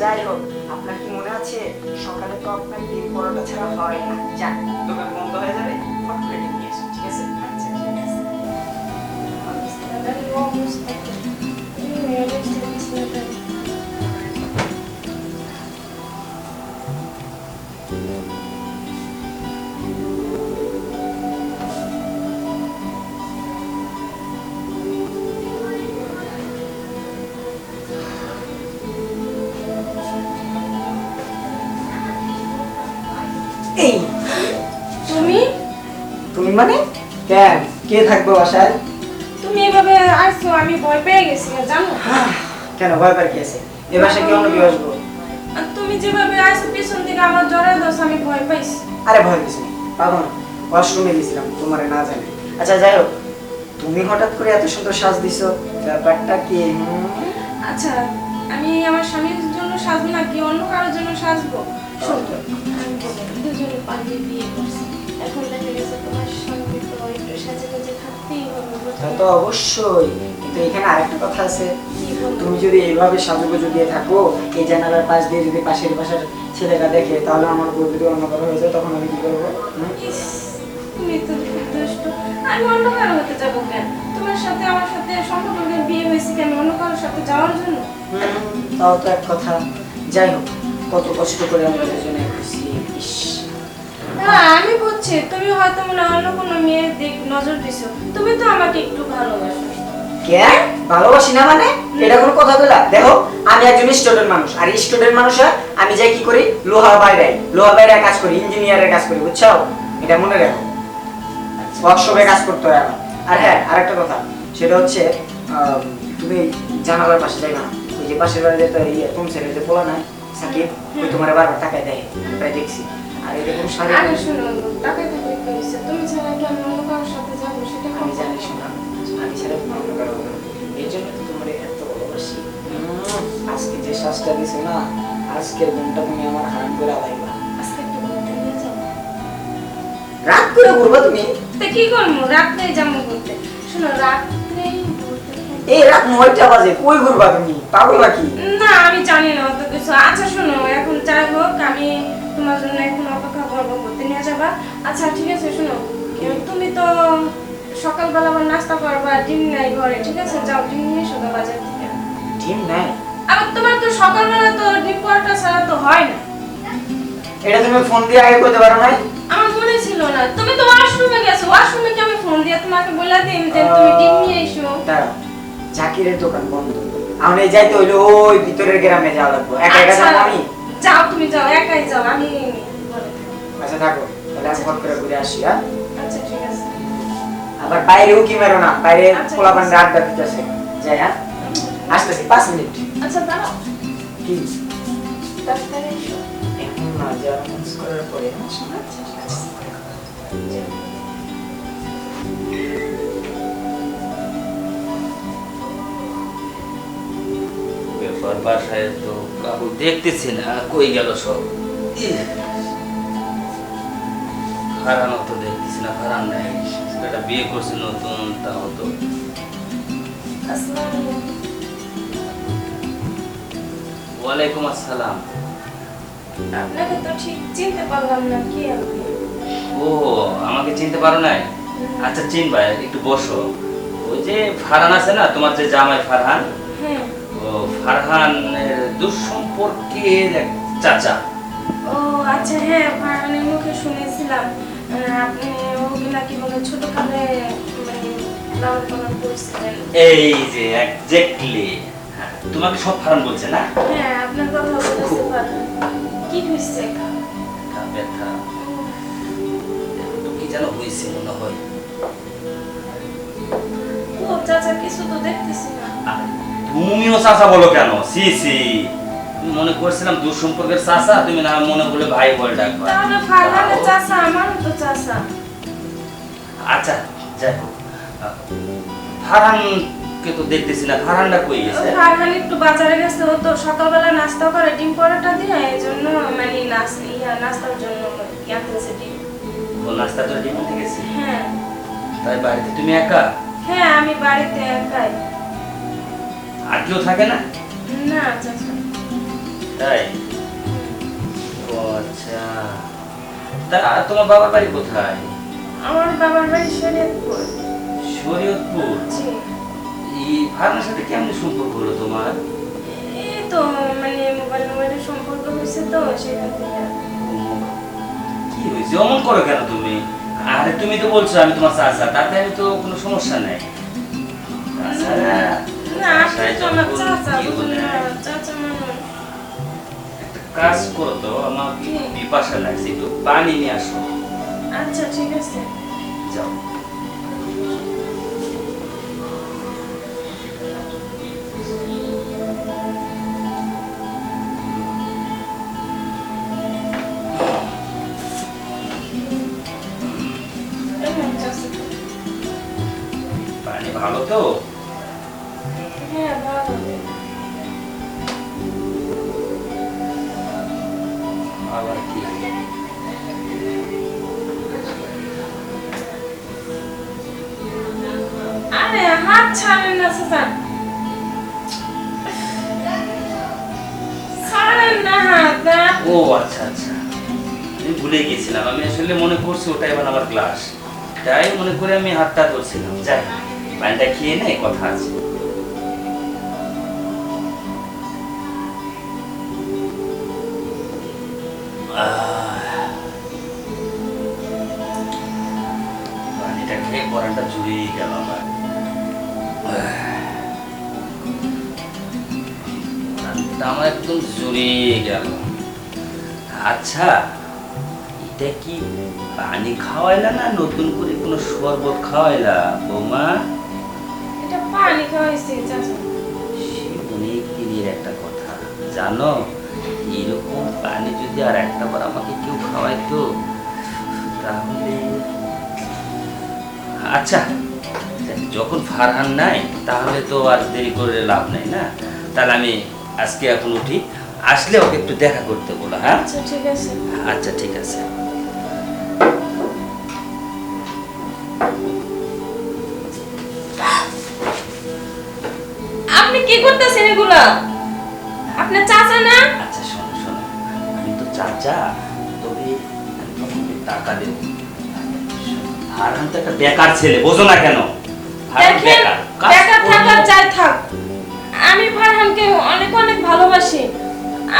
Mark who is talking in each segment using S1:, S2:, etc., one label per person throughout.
S1: যাই হোক, আপনার কি মনে আছে? সকালে তো আপনার ডিম পরোটা ছাড়া হয় না। যান দোকান বন্ধ হয়ে যাবে? এই
S2: তুমি?
S1: তুমি মানে? কেন? কে থাকবে বাসায়?
S2: তুমি এভাবে আসছো আমি ভয় পেয়ে গেছি জানো?
S1: কেন ভয় কি আছে এ বাসায় কি অন্য আসব?
S2: তুমি যেভাবে আসছো পিছন থেকে আমার জ্বরের দোষ আমি ভয় পাইছি।
S1: আরে ভয় নেই পাবো না ওয়াশরুমে গেছিলাম তোমার না জানি। আচ্ছা যাই হোক তুমি হঠাৎ করে এত সুন্দর সাজ দিছো ব্যাপারটা কি?
S2: আচ্ছা আমি আমার স্বামীর জন্য সাজবো না কি অন্য কারোর জন্য সাজবো? শোনো, দুজনে পালিয়ে বিয়ে করছি। এখন দেখা গেছে তোমার সঙ্গে তো একটু সাজে গুজে থাকতেই হবে
S1: তা তো অবশ্যই। কিন্তু এখানে আরেকটা কথা আছে। তুমি যদি এইভাবে সাজুগুজু দিয়ে থাকো এই জানালার পাশ দিয়ে যদি পাশের পাশের ছেলেরা দেখে তাহলে আমার বউ যদি অন্য কারও হয়ে যায় তখন আমি কি করব?
S2: আমি অন্য কারও হতে যাব কেন? তোমার সাথে আমার সাথে সম্পর্কের বিয়ে হয়েছে কেন অন্য কারোর সাথে যাওয়ার জন্য?
S1: তাও তো এক কথা। যাই হোক কত কষ্ট করে আমরা দুজনে করছি
S2: আমি বুঝছি। তুমি হয়তো মনে অন্য কোনো মেয়ের দিক নজর দিছো। তুমি তো আমাকে একটু ভালোবাসো।
S1: মানে? এটা মনে রাখো। ওয়ার্কশপে কাজ করতে হয় আর হ্যাঁ আরেকটা কথা। সেটা হচ্ছে তুমি জানালার পাশে যাই না। ওই যে পাশের বাড়িতে তো ইয়ে তোমার বারবার টাকায় দেয় তাই দেখছি। আর এটা শাড়ি
S2: আরে শোনো টাকায় টাকা কি হয়েছে তুমি ছাড়া কি আমি অন্য কারোর সাথে যাব? সেটা
S1: আমি জানি শোনা আমি ছেড়ে অন্য কারও এই জন্য তো তোমার এত ভালোবাসি। আজকে যে শ্বাসটা দিছো না আজকের ঘুমটা তুমি আমার হারাম করে আলাইবা।
S2: আজকে একটু ঘুরতে নিয়ে যাব
S1: রাত করে ঘুরবা তুমি?
S2: তা কি করব? রাত্রে যাব ঘুরতে শোনো রাত্রেই
S1: এই রাত নয়টা বাজে কই ঘুরবা তুমি? পাগল নাকি?
S2: না আমি জানি না অত কিছু। আচ্ছা শোনো এখন যাই হোক আমি তোমার জন্য এখন অপেক্ষা করব ঘুরতে নিয়ে যাবা। আচ্ছা ঠিক আছে শোনো। তুমি তো সকালবেলা আবার নাস্তা করবা ডিম নাই ঘরে ঠিক আছে? যাও ডিম নিয়ে এসো বাজার থেকে।
S1: ডিম নাই?
S2: আবার তোমার তো সকালবেলা তো ডিম পরোটা ছাড়া তো হয় না।
S1: এটা তুমি ফোন দিয়ে আগে করতে পারো নাই?
S2: আমার মনে ছিল না। তুমি তো ওয়াশরুমে গেছো ওয়াশরুমে কি আমি ফোন দিয়ে তোমাকে বলে দিন যে তুমি ডিম নিয়ে এসো?
S1: দাঁড়াও জাকিরের দোকান বন্ধ। আমি যাইতে হইল ওই ভিতরের গ্রামে যাওয়া লাগবো। একা একা
S2: আচ্ছা,
S1: যাব আমি?
S2: যাও তুমি যাও একাই যাও আমি
S1: আচ্ছা থাকো। তাহলে আমি ফোন করে ঘুরে আসি হ্যাঁ?
S2: আচ্ছা ঠিক আছে।
S1: আবার বাইরেও কি মেরো না বাইরে
S2: আচ্ছা,
S1: পান্ডা আড্ডা দিতেছে। যাই হ্যাঁ? আসতেছি পাঁচ মিনিট।
S2: আচ্ছা দাঁড়াও।
S1: কি?
S2: ডাক্তারে এসো।
S1: এখন না যাওয়ার মিস করার পরে
S2: আচ্ছা ঠিক আছে
S3: ব্যাপার বাসায় তো কাকু দেখতেছি না কই গেল সব? হারানো তো দেখতেছি না হারান নাই। ছেলেটা বিয়ে করছে নতুন তাও তো। ওয়ালাইকুম আসসালাম।
S2: আপনাকে তো ঠিক চিনতে পারলাম না কি আপনি?
S3: ও আমাকে চিনতে পারো নাই? আচ্ছা চিন চিনবা একটু বসো। ওই যে ফারহান আছে না তোমার যে জামাই ফারহান?
S2: হ্যাঁ।
S3: ফারহানের দুঃসম্পর্কের এক চাচা।
S2: ও আচ্ছা হ্যাঁ ফারহানের মুখে শুনেছিলাম। আপনি ওকে নাকি বলে ছোটকালে মানে
S3: এই যে এক্স্যাক্টলি তোমাকে সব ফারহান বলছে না?
S2: হ্যাঁ আপনার কথা বলেছে ফারহান। কি হয়েছে?
S3: ব্যথা। ব্যথা। তো কি যেন হয়েছে মনে হয়।
S2: ও চাচা কিছু তো দেখতেছি না।
S3: তুমিও চাচা বলো কেন? সি সি। মনে করছিলাম দূর সম্পর্কের চাচা তুমি না মনে বলে ভাই বলে ডাকবা।
S2: তাহলে ফারহানের চাচা আমারও তো চাচা।
S3: আচ্ছা যাই হোক। ফারহানকে তো দেখতেছি না। ফারহানটা কই গেছে?
S2: ফারহান একটু বাজারে গেছে ও তো সকালবেলা নাস্তা করে ডিম পরোটা দিয়ে এই জন্য মানে নাস- ইয়া নাস্তার জন্য আনতেছে ডিম।
S3: ও নাস্তা তো ডিম থেকে গেছে?
S2: হ্যাঁ।
S3: তাই বাড়িতে তুমি একা?
S2: হ্যাঁ আমি বাড়িতে একাই।
S3: আর কেউ থাকে না?
S2: না চাচা।
S3: তাই? ও আচ্ছা। তা তোমার বাবার বাড়ি কোথায়?
S2: আমার বাবার বাড়ি শরীয়তপুর।
S3: শরীয়তপুর?
S2: জি।
S3: এই ফার্মের সাথে কেমন সম্পর্ক হলো তোমার?
S2: এই তো মানে মোবাইল মোবাইলের সম্পর্ক হয়েছে তো সেখান থেকে।
S3: কি হয়েছে? অমন করো কেন তুমি? আরে তুমি তো বলছো আমি তোমার চাচা তাতে আমি তো কোনো সমস্যা নাই। তাছাড়া কাজ করো তো আমার? বিপাশা লাগছে একটু পানি নিয়ে আসো।
S2: আচ্ছা ঠিক আছে।
S3: যাও। ভালো তো?
S2: হাত চাচা ছাড়েন না হাত
S3: ও আচ্ছা আচ্ছা। আমি ভুলে গেছিলাম আমি আসলে মনে করছি ওটা এবার আমার গ্লাস তাই মনে করে আমি হাতটা ধরছিলাম। যাই পানিটা খেয়ে নে, কথা আছে। পানিটা খেয়ে পরানটা জুড়িয়ে গেল আমার। আমার একদম জুড়িয়ে গেল। আচ্ছা এটা কি পানি খাওয়াইলা না নতুন করে কোনো শরবত খাওয়াইলা বৌমা?
S2: এটা পানি খাওয়াইছি চাচা।
S3: সে অনেক দিনের একটা কথা। জানো এরকম পানি যদি আর একটা বার আমাকে কেউ খাওয়াইতো তাহলে আচ্ছা যখন ফারহান নাই তাহলে তো আর দেরি করে লাভ নাই না? তাহলে আমি আজকে এখন উঠি। আসলে ওকে একটু দেখা করতে বলো হ্যাঁ?
S2: আচ্ছা ঠিক আছে।
S3: আচ্ছা ঠিক আছে।
S2: আপনি কি করতেছেন এগুলা? আপনার চাচা না?
S3: আচ্ছা শোনো শোনো। আমি তো চাচা তবে আমি টাকা দেব। হারান তো একটা বেকার ছেলে বোঝো না কেন?
S2: দেখেন
S3: বেকার।
S2: থাকার চাই থাক। ভালোবাসি।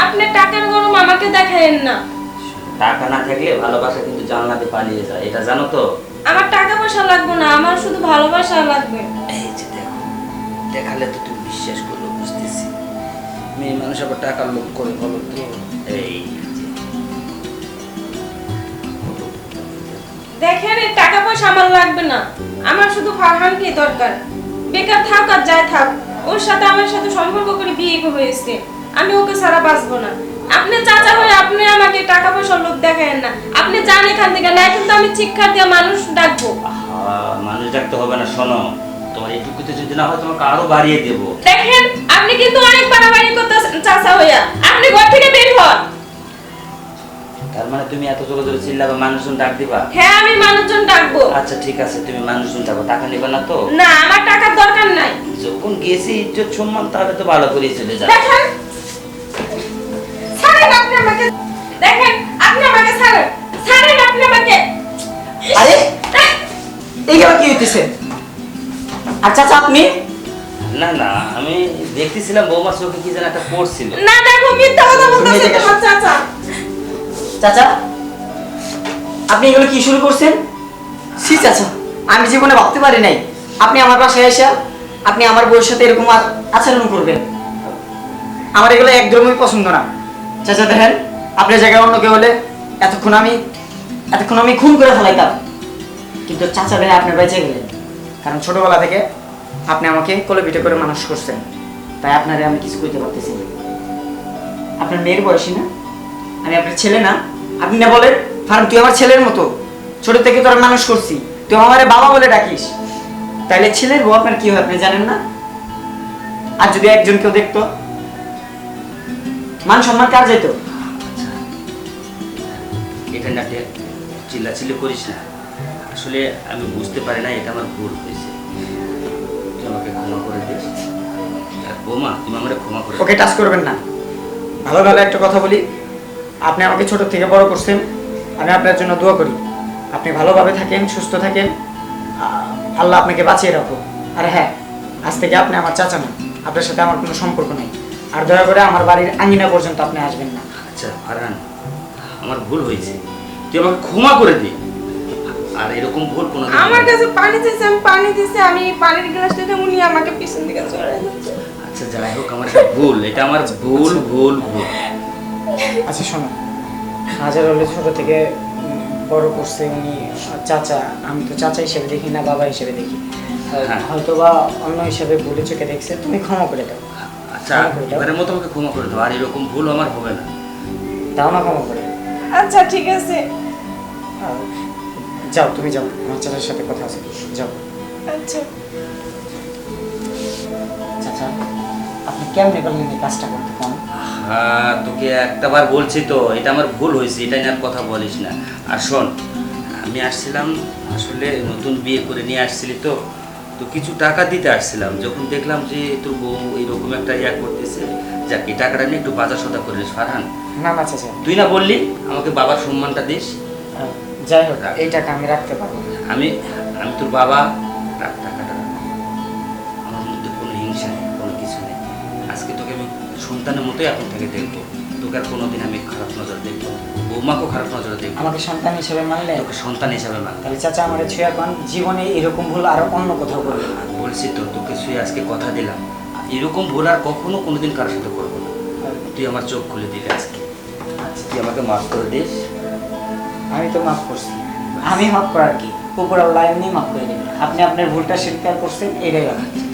S2: আপনি টাকার গরম আমাকে দেখায়েন না।
S3: টাকা না থাকলে ভালোবাসা কিন্তু জানলাতে পালিয়ে যায় এটা জানো তো?
S2: আমার টাকা পয়সা লাগবে না আমার শুধু ভালোবাসা লাগবে।
S3: এই যে দেখো দেখালে তো তুমি বিশ্বাস করবে বুঝতেছি। মেয়ে মানুষ আবার টাকার লোভ করে বলো তো? এই
S2: দেখেন এই টাকা পয়সা আমার লাগবে না। আমার শুধু ফারহানকে দরকার। বেকার থাক আর যাই থাক ওর সাথে আমার সাথে সম্পর্ক করে বিয়ে হয়েছে। আমি ওকে ছাড়া বাঁচবো না। আপনি চাচা হয়ে আপনি আমাকে টাকা পয়সার লোভ দেখায়েন না। আপনি যান এখান থেকে না কিন্তু আমি শিক্ষা দিয়ে মানুষ ডাকবো।
S3: মানুষ ডাকতে হবে না শোনো। তোমার এইটুকুতে যদি না হয় তোমাকে আরও বাড়িয়ে দেবো।
S2: দেখেন আপনি কিন্তু অনেক বাড়াবাড়ি করতেছেন চাচা হইয়া। আপনি ঘর থেকে বের হন।
S3: তার মানে তুমি এত জোরে জোরে চিল্লাবে মানুষজন ডাক দিবা?
S2: হ্যাঁ আমি মানুষজন ডাকবো।
S3: আচ্ছা ঠিক আছে তুমি মানুষজন ডাকো টাকা নিবে না তো?
S2: না আমার টাকার দরকার নাই।
S3: যখন গেছি ইজ্জত সম্মান তাহলে তো ভালো করেই চলে যাবে।
S2: দেখেন
S1: হইতেছে আর চাচা আপনি?
S3: না না আমি দেখতেছিলাম বৌমা চোখে কি যেন একটা পড়ছিল
S2: না দেখো মিথ্যা কথা বলতেছে
S1: তুমি
S2: তোমার চাচা?
S1: চাচা আপনি এগুলো কি শুরু করছেন? সি চাচা আমি জীবনে ভাবতে পারি নাই। আপনি আমার বাসায় এসে আপনি আমার বউয়ের সাথে এরকম আচরণ করবেন। আমার এগুলো একদমই পছন্দ না। চাচা দেখেন আপনার জায়গায় অন্য কেউ হলে এতক্ষণ আমি এতক্ষণ আমি খুন করে ফেলাইতাম। কিন্তু চাচা ভাই আপনার বেঁচে গেলেন। কারণ ছোটবেলা থেকে আপনি আমাকে কোলে পিঠে করে মানুষ করছেন। তাই আপনারে আমি কিছু কইতে পারতেছি না। আপনার মেয়ের বয়সী না? আমি আপনার ছেলে না? আপনি না বলেন ফার্ম তুই আমার ছেলের মতো। ছোট থেকে তোর মানুষ করছি। তুই আমার বাবা বলে ডাকিস। তাইলে ছেলের বউ আপনার কি হয় আপনি জানেন না? আর যদি একজন কেউ দেখতো? মান সম্মান কার যেত
S3: এটা না টে- চিল্লাচিল্লি করিস না। আসলে আমি বুঝতে পারি না এটা আমার ভুল হয়েছে। তুই আমাকে ক্ষমা করে দিস আর বৌমা তুমি আমাকে ক্ষমা করে
S1: ওকে টাচ করবেন না। ভালো ভালো একটা কথা বলি। আপনি আমাকে ছোট থেকে বড় করছেন। আমি আপনার জন্য দোয়া করি। আপনি ভালোভাবে থাকেন সুস্থ থাকেন। আল্লাহ আপনাকে বাঁচিয়ে রাখুন আর হ্যাঁ আজ থেকে আপনি আমার চাচা না আপনার সাথে আমার কোনো সম্পর্ক নেই। আর দয়া করে আমার বাড়ির আঙ্গিনা পর্যন্ত আপনি আসবেন না।
S3: আচ্ছা ফারহান আমার ভুল হয়েছে। তুই আমাকে ক্ষমা করে দে। আর এরকম ভুল কোনো
S2: আমার কাছে পানি চাইছে আমি পানি দিছি আমি পানির গ্লাস দিতে উনি আমাকে পিছন দিকে দিচ্ছে
S3: আচ্ছা যাই হোক আমার ভুল এটা আমার ভুল ভুল ভুল।
S1: আচ্ছা শোনো। হাজার হলে ছোট থেকে বড় করছে উনি চাচা। আমি তো চাচা হিসেবে দেখি না বাবা হিসেবে দেখি।
S3: হ্যাঁ।
S1: হয়তো বা অন্য হিসেবে ভুলে চোখে দেখছে তুমি ক্ষমা করে দাও।
S3: আচ্ছা এবারের মতো আমাকে ক্ষমা করে দাও আর এরকম ভুল আমার হবে না।
S1: দাও না ক্ষমা করে।
S2: আচ্ছা ঠিক আছে।
S1: যাও তুমি যাও আমার চাচার সাথে কথা আছে যাও।
S2: আচ্ছা।
S1: চাচা আপনি কেমনে পারলেন এই কাজটা করতে কোন
S3: হ্যাঁ তোকে একটা বার বলছি তো এটা আমার ভুল হয়েছে এটা নিয়ে আর কথা বলিস না। আর শোন আমি আসছিলাম আসলে নতুন বিয়ে করে নিয়ে আসছিলি তো তো কিছু টাকা দিতে আসছিলাম। যখন দেখলাম যে তোর বউ এইরকম একটা ইয়া করতেছে যাক এই টাকাটা নিয়ে একটু বাজার সদা করে নিস ফারহান।
S1: না না চাচা।
S3: তুই না বললি আমাকে বাবার সম্মানটা দিস।
S1: যাই হোক এই টাকা আমি রাখতে পারব। না
S3: আমি আমি তোর বাবা রাখ টাকাটা আমার মধ্যে কোনো হিংসা নেই কোনো কিছু নেই। আজকে তোকে আমি সন্তানের মতোই এখন থেকে দেখব। তোকে আর কোনোদিন আমি খারাপ নজর দেখব বৌমাকেও খারাপ নজরে দেখব
S1: আমাকে সন্তান হিসেবে মানলে?
S3: তোকে সন্তান হিসাবে মান
S1: তাহলে চাচা আমার ছুঁয়া পান জীবনে এরকম ভুল আর অন্য কোথাও করবে না।
S3: বলছি তো তোকে শুয়ে আজকে কথা দিলাম। এরকম ভুল আর কখনো কোনোদিন কারোর সাথে করব না। তুই আমার চোখ খুলে দিলি আজকে।
S1: আচ্ছা
S3: তুই আমাকে মাফ করে দিস।
S1: আমি তো মাফ করছি। আমি মাফ করার কি? উপর আল্লাহ এমনি মাফ করে দেবেন। আপনি আপনার ভুলটা স্বীকার করছেন এটাই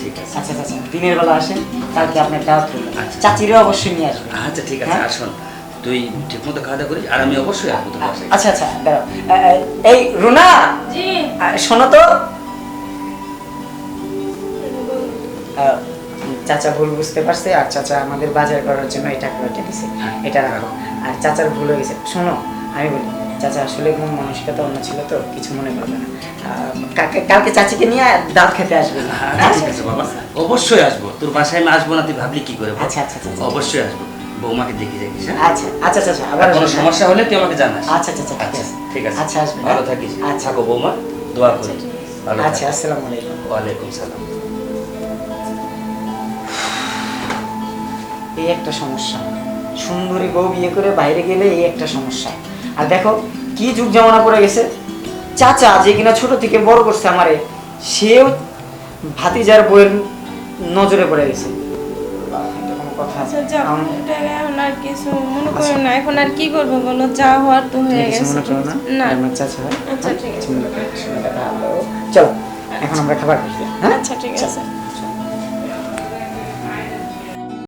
S3: ঠিক আছে।
S1: আচ্ছা আচ্ছা দিনের বেলা আসেন কালকে আপনার দাওয়াত রইল
S3: আচ্ছা।
S1: চাচিরও অবশ্যই নিয়ে আসবেন।
S3: আচ্ছা ঠিক আছে
S1: হ্যাঁ?
S3: আর শোন তুই ঠিক মতো খাওয়া দাওয়া করিস আর আমি অবশ্যই আসব তোর বাসায়।
S1: আচ্ছা আচ্ছা দাঁড়াও। এই রুনা!
S2: জি।
S1: শোনো তো। চাচা ভুল বুঝতে পারছে আর চাচা আমাদের বাজার করার জন্য এটা এটা দিছে। এটা রাখো। আর চাচার ভুল হয়ে গেছে। শোনো আমি বলি চাচা আসলে কোন মানসিকতা অন্য ছিল তো কিছু মনে করবে না। কালকে- চাচিকে নিয়ে দাঁত খেতে আসবে।
S3: আচ্ছা, ঠিক আছে বাবা। অবশ্যই আসব। তোর বাসায় আমি আসব না তুই ভাবলি কি করে
S1: আচ্ছা, আচ্ছা, আচ্ছা, আচ্ছা।
S3: অবশ্যই আসব। বৌমাকে দেখে যাইস হ্যাঁ?
S1: আচ্ছা আচ্ছা আচ্ছা আবার
S3: কোনো সমস্যা হলে তুই আমাকে জানাস।
S1: আচ্ছা আচ্ছা আচ্ছা ঠিক
S3: আচ্ছা
S1: আছে।
S3: ঠিক আছে।
S1: আচ্ছা আসবেন
S3: ভালো
S1: হ্যাঁ?
S3: থাকিস।
S1: আচ্ছা।
S3: গো বৌমা দোয়া করি
S1: আচ্ছা। আসসালামু আলাইকুম।
S3: ওয়ালাইকুম সালাম।
S1: এই একটা সমস্যা। সুন্দরী বউ বিয়ে করে বাইরে গেলে এই একটা সমস্যা। আর দেখো কি যুগ জামানা পড়ে গেছে। চাচা যে কিনা ছোট থেকে বড় করছে আমারে সেও ভাতিজার বইয়ের নজরে পড়ে গেছে।
S2: আচ্ছা এখন আর মনে কি করব বলো? যা হওয়ার তো হয়ে গেছে।
S1: না
S2: আচ্ছা, ঠিক আছে।
S1: চলো এখন আমরা খাবার হ্যাঁ?
S2: আচ্ছা ঠিক আছে।